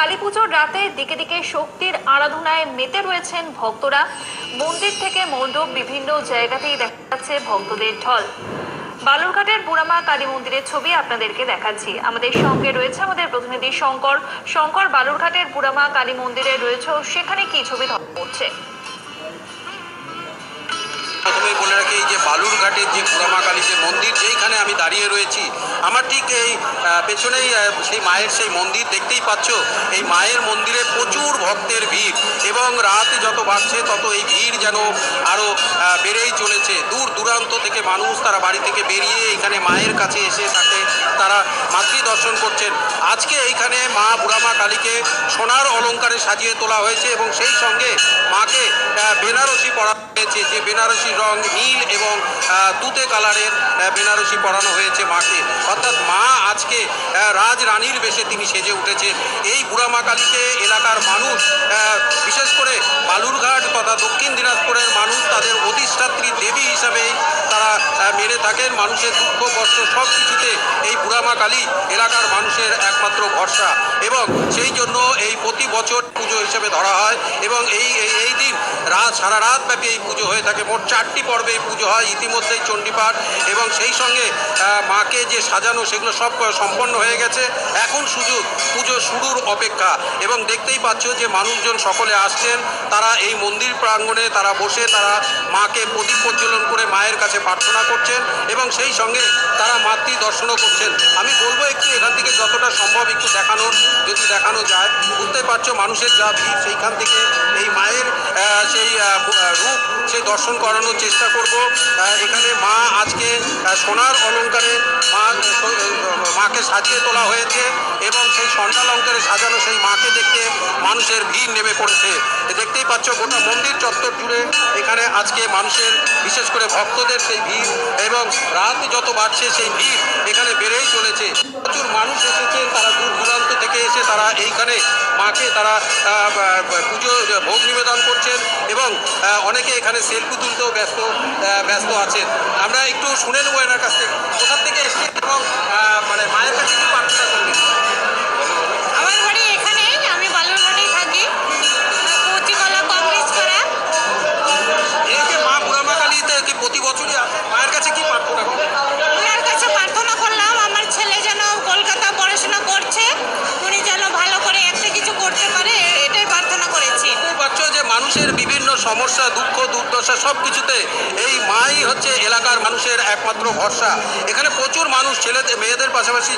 কালী পুজোর রাতে দিকে দিকে শক্তির আরাধনায় মেতে রয়েছেন ভক্তরা। মন্দির থেকে মণ্ডপ বিভিন্ন জায়গাতেই দেখা যাচ্ছে ভক্তদের ঢল। বালুরঘাটের বুড়ামা কালী মন্দিরের ছবি আপনাদেরকে দেখাচ্ছি। আমাদের সঙ্গে রয়েছে আমাদের প্রতিনিধি শঙ্কর। শঙ্কর, বালুরঘাটের বুড়ামা কালী মন্দিরে রয়েছে সেখানে কি ছবি ধরা পড়ছে? প্রথমেই বলে রাখি, এই যে বালুরঘাটের যে পুরামা কালী যে মন্দির, যেইখানে আমি দাঁড়িয়ে রয়েছি, আমার ঠিক এই পেছনেই সেই মায়ের সেই মন্দির দেখতেই পাচ্ছ, এই মায়ের মন্দিরে প্রচুর ভক্তের ভিড় এবং রাত যত বাড়ছে, তত এই ভিড় যেন আরও বেড়েই চলেছে। দূর দূরান্ত থেকে মানুষ তারা বাড়ি থেকে বেরিয়ে এখানে মায়ের কাছে এসে তাকে, তারা মাতৃ দর্শন করছেন। আজকে এইখানে মা বুড়ামা কালীকে সোনার অলঙ্কারে সাজিয়ে তোলা হয়েছে এবং সেই সঙ্গে মাকে বেনারসি পরা হয়েছে। যে বেনারসি রং নীল এবং তুতে কালারের বেনারসি পরানো হয়েছে মাকে। অর্থাৎ মা আজকে রাজ রানীর বেশে তিনি সেজে উঠেছেন। এই বুড়ামা কালীকে এলাকার মানুষ বিশেষ করে বালুরঘাট তথা দক্ষিণ দিনাজপুরের মানুষ তাদের অধিষ্ঠাত্রী দেবী হিসাবে তারা মেনে থাকেন। মানুষের দুঃখ, কষ্ট সব কিছুতে এই বুড়ামা কালী এলাকার মানুষের একমাত্র ভরসা। এবং সেই জন্য এই প্রতি বছর পুজো হিসেবে ধরা হয় এবং এই- এই দিন রাত, সারা রাত ব্যাপী এই পুজো হয়ে থাকে। মোট চারটি পর্বে এই পুজো হয়, ইতিমধ্যেই চণ্ডীপাঠ। এবং সেই সঙ্গে মাকে যে সাজানো, সেগুলো সব সম্পন্ন হয়ে গেছে। এখন সুযোগ পুজো শুরুর অপেক্ষা। এবং দেখতেই পাচ্ছ যে মানুষজন সকলে আসছেন, তারা এই মন্দির প্রাঙ্গণে তারা বসে তারা মাকে প্রদীপ প্রজ্বলন করে মায়ের কাছে প্রার্থনা করছেন এবং সেই সঙ্গে তারা মাতৃ দর্শনও করছেন। আমি বলব একটু এখান থেকে যতটা সম্ভব একটু দেখানোর, যদি দেখানো যায় বুঝতে পারছ মানুষের যা ভিড় সেইখান থেকে এই মায়ের সেই রূপ সেই দর্শন করানোর চেষ্টা করব। এখানে মা আজকে সোনার অলঙ্কারে মা মাকে সাজিয়ে তোলা হয়েছে। এবং সেই স্বর্ণালঙ্কারে সাজানো সেই মাকে দেখতে মানুষের ভিড় নেমে পড়েছে। দেখতেই পাচ্ছ, গোটা মন্দির চত্বর জুড়ে এখানে আজকে মানুষের, বিশেষ করে ভক্তদের সেই ভিড় এবং রাত যত বাড়ছে সেই ভিড় এখানে বেড়েই চলেছে। প্রচুর মানুষ এসেছেন, তারা দূর দূরান্ত থেকে এসে তারা এইখানে মাকে তারা পুজো, ভোগ নিবেদন করছেন এবং অনেকে এখানে সেলফি তুলতেও ব্যস্ত ব্যস্ত আছেন। আমরা একটু শুনে নেব এনার কাছ থেকে। কোথার থেকে এসেছেন এবং সমস্যা দুঃখ দুর্দশা সব কিছুতে এই মাই হচ্ছে এলাকার মানুষের একমাত্র ভরসা। এখানে প্রচুর মানুষ ছেলেদের মেয়েদের পাশাপাশি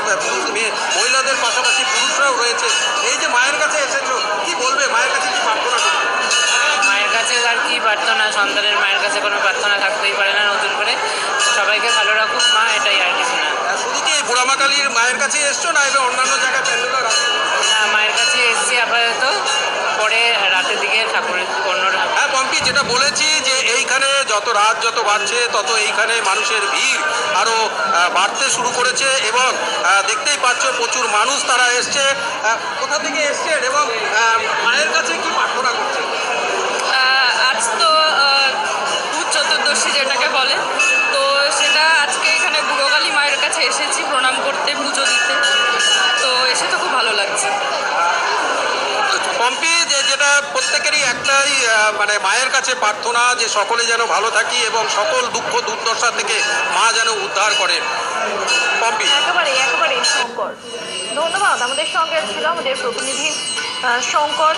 মহিলাদের পাশাপাশি পুরুষরাও রয়েছে। এই যে মায়ের কাছে এসেছ কি বলবে? মায়ের কাছে কি প্রার্থনা মায়ের কাছে আর কি প্রার্থনা? সন্তানের মায়ের কাছে কোনো প্রার্থনা থাকতেই পারে না নতুন করে। সবাইকে ভালো রাখুক মা এটাই আর কিছু না। শুধু কি এই বুড়ামা মায়ের কাছে এসছো না এবার অন্যান্য যেটা বলেছি যে এইখানে যত রাত যত বাড়ছে তত এইখানে মানুষের ভিড় আরও বাড়তে শুরু করেছে এবং দেখতেই পাচ্ছ প্রচুর মানুষ তারা এসছে। কোথা থেকে এসছেন এবং মায়ের কাছে কি প্রার্থনা করছে আজ তো ভূত চতুর্দশী যেটাকে বলে তো সেটা আজকে এখানে বুড়োকালী মায়ের কাছে এসেছি প্রণাম করতে পুজো দিতে। তো এসে তো খুব ভালো লাগছে। পম্পি যেটা প্রত্যেকেরই একটাই মানে মায়ের কাছে প্রার্থনা যে সকলে যেন ভালো থাকি এবং সকল দুঃখ দুর্দশা থেকে মা যেন উদ্ধার করে। পম্পি। একেবারে একেবারে শঙ্কর। ধন্যবাদ, আমাদের সঙ্গে ছিল আমাদের প্রতিনিধি শঙ্কর।